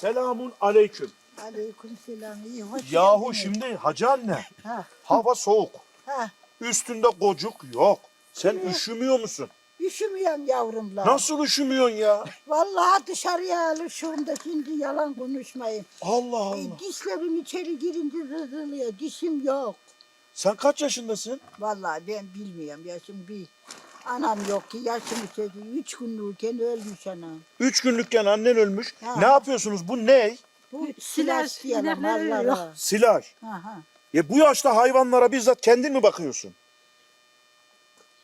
Selamun aleyküm. Aleykümselam. İyi hoş Yahu geldiniz. şimdi hacı anne Ha, hava soğuk. ha. Üstünde gocuk yok. Sen üşümüyor musun? Üşümüyorum yavrumlar. Nasıl üşümüyorsun ya? Vallahi dışarıya alışıyorum da şimdi yalan konuşmayın. Allah E, Allah. dişlerim içeri girince zızılıyor. Dişim yok. Sen kaç yaşındasın? Vallahi ben bilmiyorum. Yaşım bir anam yok ki. Yaşım içeri. Üç günlükken ölmüş anam. Üç günlükken annen ölmüş. Ha. Ne yapıyorsunuz? Bu ne? Bu Silaj, silah diyelim inekler ölüyor. Silaj. E bu yaşta hayvanlara bizzat kendin mi bakıyorsun?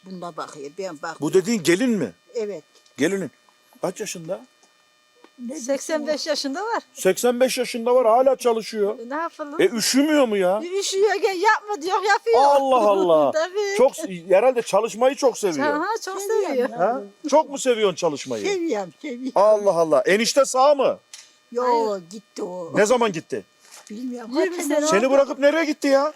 Bunda bakıyor. Ben bak. Bu dediğin gelin mi? Evet. Gelinin. Kaç yaşında? Ne 85 yaşında var. 85 yaşında var hala çalışıyor. Ne yapalım? E üşümüyor mu ya? Üşüyor gel yapma diyor yapıyor. Allah Allah. Tabii. Çok herhalde çalışmayı çok seviyor. Ha, çok seviyor. Ha? Çok mu seviyorsun çalışmayı? Seviyorum, seviyorum. Allah Allah. Enişte sağ mı? Yo gitti o. Ne zaman gitti? Bilmiyorum. Seni bırakıp nereye gitti ya?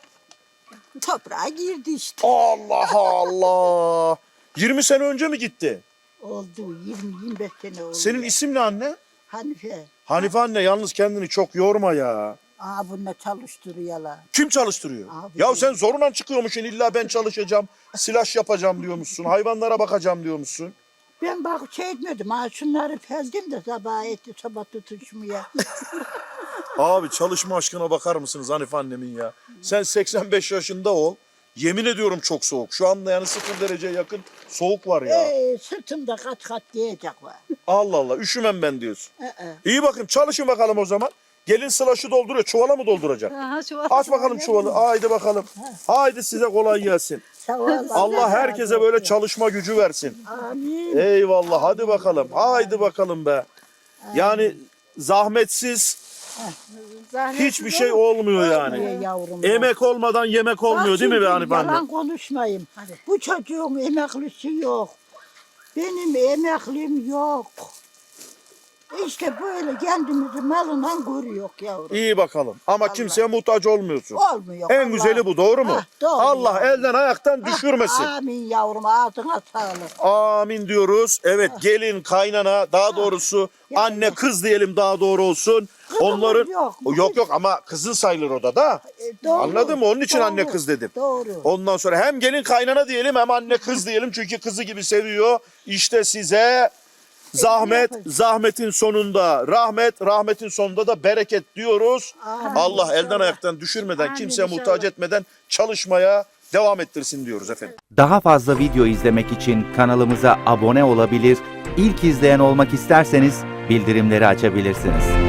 toprağa girdi işte. Allah Allah. 20 sene önce mi gitti? Oldu 20-25 sene oldu. Senin isim ne anne? Hanife. Hanife anne yalnız kendini çok yorma ya. Aa bununla çalıştırıyorlar. Kim çalıştırıyor? Abi ya değil. sen zorundan çıkıyormuşsun illa ben çalışacağım, silah yapacağım diyormuşsun, hayvanlara bakacağım diyormuşsun. Ben bak şey etmedim. Ha şunları feldim de sabah etti sabah tutuşmaya. Abi çalışma aşkına bakar mısınız Hanife annemin ya? Sen 85 yaşında ol. Yemin ediyorum çok soğuk. Şu anda yani 0 dereceye yakın soğuk var ya. Ee, sırtımda kat kat diyecek var. Allah Allah üşümem ben diyorsun. Ee, İyi bakın çalışın bakalım o zaman. Gelin slaşı dolduruyor. Çuvala mı dolduracak? Aha, şu Aç bakalım çuvalı. Haydi bakalım. Haydi size kolay gelsin. sağ ol. Allah herkese böyle çalışma gücü versin. Amin. Eyvallah hadi bakalım. Haydi bakalım be. Yani zahmetsiz Zahmetsiz hiçbir şey olmuyor yani. yavrum. Emek olmadan yemek olmuyor değil mi be Bak şimdi anne? Yalan konuşmayayım. Bu çocuğun emeklisi yok. Benim emeklim yok. İşte böyle kendimizi malından görüyor yavrum. İyi bakalım. Ama kimseye muhtaç olmuyorsun. Olmuyor. En Allah- güzeli bu doğru mu? Hah, doğru Allah yavrum. elden ayaktan düşürmesin. Amin yavrum ağzına sağlık. Amin diyoruz. Evet gelin kaynana daha doğrusu anne kız diyelim daha doğru olsun. Onların yok. yok yok ama kızın sayılır o da da. E, doğru, Anladın mı? Onun için doğru, anne kız dedim. Doğru. Ondan sonra hem gelin kaynana diyelim hem anne kız diyelim çünkü kızı gibi seviyor. İşte size zahmet, yapacağız? zahmetin sonunda rahmet, rahmetin sonunda da bereket diyoruz. Amin. Allah elden ayaktan düşürmeden, Amin kimseye muhtaç etmeden çalışmaya devam ettirsin diyoruz efendim. Daha fazla video izlemek için kanalımıza abone olabilir, ilk izleyen olmak isterseniz bildirimleri açabilirsiniz.